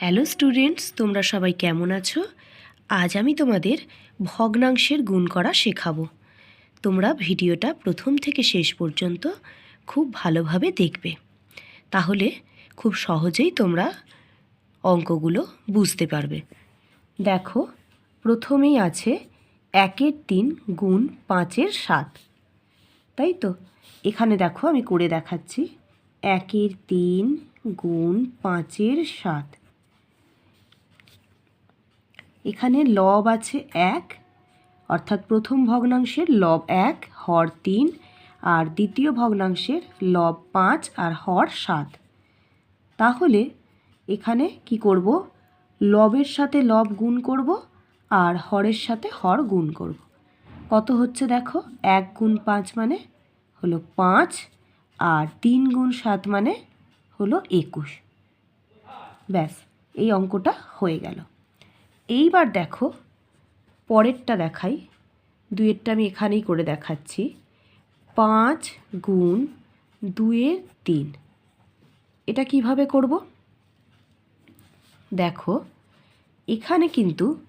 Hello students, তোমরা সবাই কেমন আছো? আজ আমি তোমাদের ভগ্নাংশের গুণ করা শেখাবো। তোমরা ভিডিওটা প্রথম থেকে শেষ পর্যন্ত খুব ভালোভাবে দেখবে। তাহলে খুব সহজেই তোমরা অঙ্কগুলো বুঝতে পারবে। দেখো, প্রথমেই আছে একের তিন গুণ পাঁচের সাত। তাই তো? এখানে দেখো আমি করে দেখাচ্ছি। একের তিন গুণ পাঁচের সাত। এখানে লব আছে এক, অর্থাৎ প্রথম ভগ্নাংশের লব এক, হর তিন, আর দ্বিতীয় ভগ্নাংশের লব পাঁচ আর হর সাত। তাহলে এখানে কি করব? লবের সাথে লব গুণ করব আর হরের সাথে হর গুণ করব। কত হচ্ছে দেখো? এক গুণ পাঁচ মানে হলো পাঁচ, আর তিন গুণ সাত মানে হলো একুশ। ব্যাস, এই অঙ্কটা হয়ে গেল। এইবার দেখো, পরেরটা দেখাই। দুয়েরটা আমি এখানেই করে দেখাচ্ছি। পাঁচ গুণ দুয়ের তিন। এটা কীভাবে করব? দেখো, এখানে কিন্তু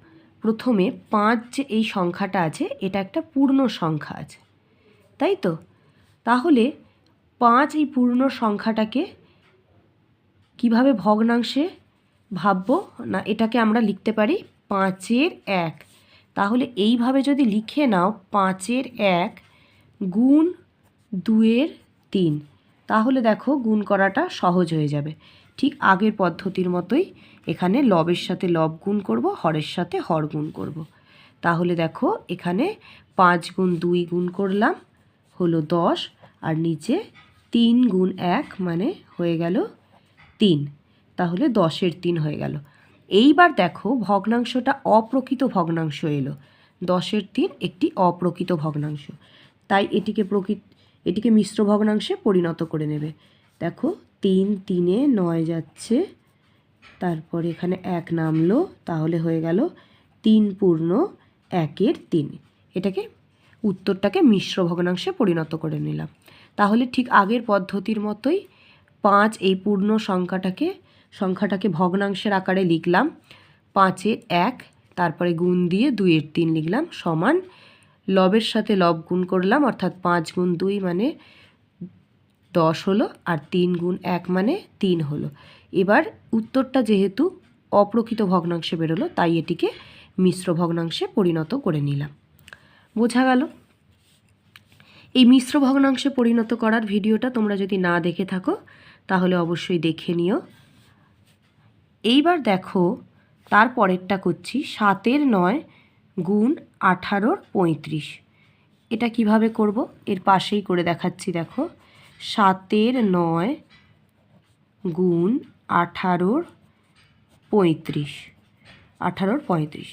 প্রথমে পাঁচ যে এই সংখ্যাটা আছে, এটা একটা পূর্ণ সংখ্যা আছে। তাই তো? তাহলে পাঁচ এই পূর্ণ সংখ্যাটাকে কীভাবে ভগ্নাংশে ভাববো না, এটাকে আমরা লিখতে পারি পাঁচের এক। তাহলে এইভাবে যদি লিখে নাও পাঁচের এক গুণ দুয়ের তিন, তাহলে দেখো গুণ করাটা সহজ হয়ে যাবে। ঠিক আগের পদ্ধতির মতোই এখানে লবের সাথে লব গুণ করব, হরের সাথে হর গুণ করব। তাহলে দেখো এখানে পাঁচ গুণ দুই গুণ করলাম, হলো দশ, আর নিচে তিন গুণ এক মানে হয়ে গেল তিন। তাহলে দশের তিন হয়ে গেল। এইবার দেখো ভগ্নাংশটা অপ্রকৃত ভগ্নাংশ এলো। দশের তিন একটি অপ্রকৃত ভগ্নাংশ। তাই এটিকে প্রকৃত, এটিকে মিশ্র ভগ্নাংশে পরিণত করে নেবে। দেখো তিন তিনে নয় যাচ্ছে, তারপর এখানে এক নামলো, তাহলে হয়ে গেল তিন পূর্ণ একের তিন। এটাকে, উত্তরটাকে মিশ্র ভগ্নাংশে পরিণত করে নিলাম। তাহলে ঠিক আগের পদ্ধতির মতোই পাঁচ এই পূর্ণ সংখ্যাটাকে সংখ্যাটাকে ভগ্নাংশের আকারে লিখলাম। পাঁচের এক, তারপরে গুণ দিয়ে দুইয়ের তিন লিখলাম, সমান লবের সাথে লব গুণ করলাম, অর্থাৎ পাঁচ গুণ দুই মানে দশ হলো, আর তিন গুণ এক মানে তিন হলো। এবার উত্তরটা যেহেতু অপ্রকৃত ভগ্নাংশে বেরোলো, তাই এটিকে মিশ্র ভগ্নাংশে পরিণত করে নিলাম। বোঝা গেল? এই মিশ্র ভগ্নাংশে পরিণত করার ভিডিওটা তোমরা যদি না দেখে থাকো, তাহলে অবশ্যই দেখে নিও। এইবার দেখো, তার পরেরটা করছি সাতের নয় গুণ আঠারোর পঁয়ত্রিশ। এটা কীভাবে করব? এর পাশেই করে দেখাচ্ছি, দেখো। সাতের নয় গুণ আঠারোর পঁয়ত্রিশ আঠারোর পঁয়ত্রিশ।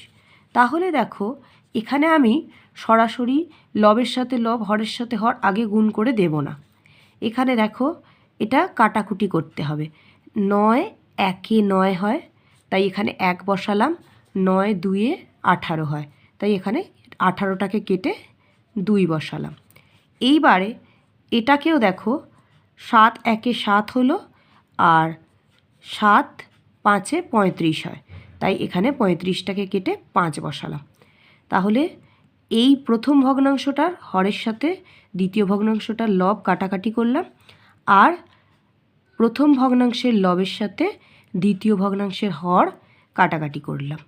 তাহলে দেখো, এখানে আমি সরাসরি লবের সাথে লব, হরের সাথে হর আগে গুণ করে দেব না। এখানে দেখো, এটা কাটাকুটি করতে হবে। নয় একে নয় হয়, তাই এখানে এক বসালাম, নয় দুয়ে আঠারো হয়। তাই এখানে আঠারোটাকে কেটে দুই বসালাম। এইবারে এটাকেও দেখো, সাত একে সাত হলো আর সাত পাঁচে পঁয়ত্রিশ হয়। তাই এখানে পঁয়ত্রিশটাকে কেটে পাঁচ বসালাম। তাহলে এই প্রথম ভগ্নাংশটার হরের সাথে দ্বিতীয় ভগ্নাংশটার লব কাটাকাটি করলাম। আর প্রথম ভগ্নাংশের লবের সাথে দ্বিতীয় ভগ্নাংশের হর কাটাকাটি করলাম।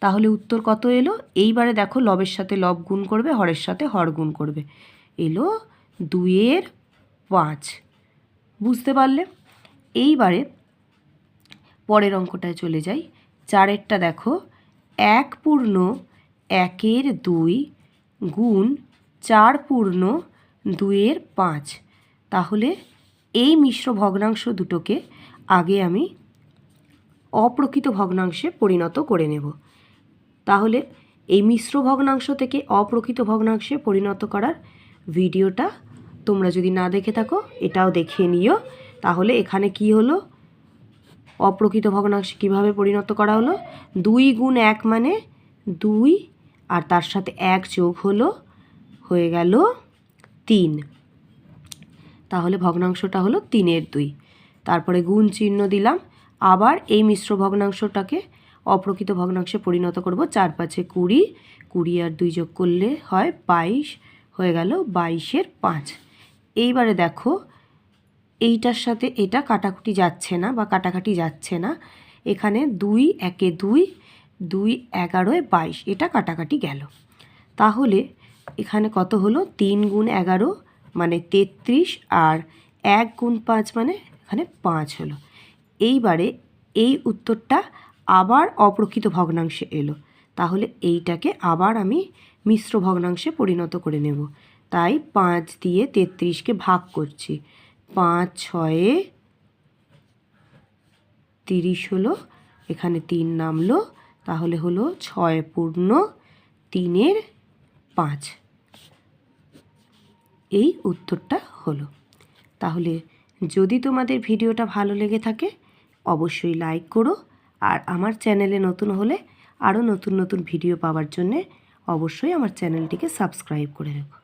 তাহলে উত্তর কত এলো? এইবারে দেখো লবের সাথে লব গুণ করবে, হরের সাথে হর গুণ করবে। এলো দুইয়ের পাঁচ। বুঝতে পারলে? এইবারে পরের অঙ্কটায় চলে যাই। চারেরটা দেখো, এক পূর্ণ একের দুই গুণ চার পূর্ণ দুইয়ের পাঁচ। তাহলে এই মিশ্র ভগ্নাংশ দুটোকে আগে আমি অপ্রকৃত ভগ্নাংশে পরিণত করে নেব। তাহলে এই মিশ্র ভগ্নাংশ থেকে অপ্রকৃত ভগ্নাংশে পরিণত করার ভিডিওটা তোমরা যদি না দেখে থাকো, এটাও দেখে নিও। তাহলে এখানে কি হলো? অপ্রকৃত ভগ্নাংশে কীভাবে পরিণত করা হলো? দুই গুণ এক মানে দুই, আর তার সাথে এক যোগ হলো, হয়ে গেল তিন। তাহলে ভগ্নাংশটা হলো তিনের দুই। তারপরে গুণ চিহ্ন দিলাম। আবার এই মিশ্র ভগ্নাংশটাকে অপ্রকৃত ভগ্নাংশে পরিণত করব চার পাঁচে কুড়ি। কুড়ি আর দুই যোগ করলে হয় বাইশ, হয়ে গেল বাইশের পাঁচ। এইবারে দেখো, এইটার সাথে এটা কাটাকুটি যাচ্ছে না বা কাটাকাটি যাচ্ছে না। এখানে দুই, একে দুই দুই এগারোয় বাইশ, এটা কাটাকাটি গেল। তাহলে এখানে কত হলো? তিন গুণ এগারো মানে তেত্রিশ আর এক গুণ পাঁচ মানে এখানে পাঁচ হলো। এইবারে এই উত্তরটা আবার অপ্রকৃত ভগ্নাংশে এলো। তাহলে এইটাকে আবার আমি মিশ্র ভগ্নাংশে পরিণত করে নেব। তাই পাঁচ দিয়ে তেত্রিশকে ভাগ করছি। পাঁচ ছয়ে তিরিশ হলো, এখানে তিন নামলো, তাহলে হলো ছয় পূর্ণ তিনের পাঁচ। এই উত্তরটা হলো। তাহলে যদি তোমাদের ভিডিওটা ভালো লেগে থাকে, অবশ্যই লাইক করো আর আমার চ্যানেলে নতুন হলে আরও নতুন নতুন ভিডিও পাওয়ার জন্যে অবশ্যই আমার চ্যানেলটিকে সাবস্ক্রাইব করে রেখো।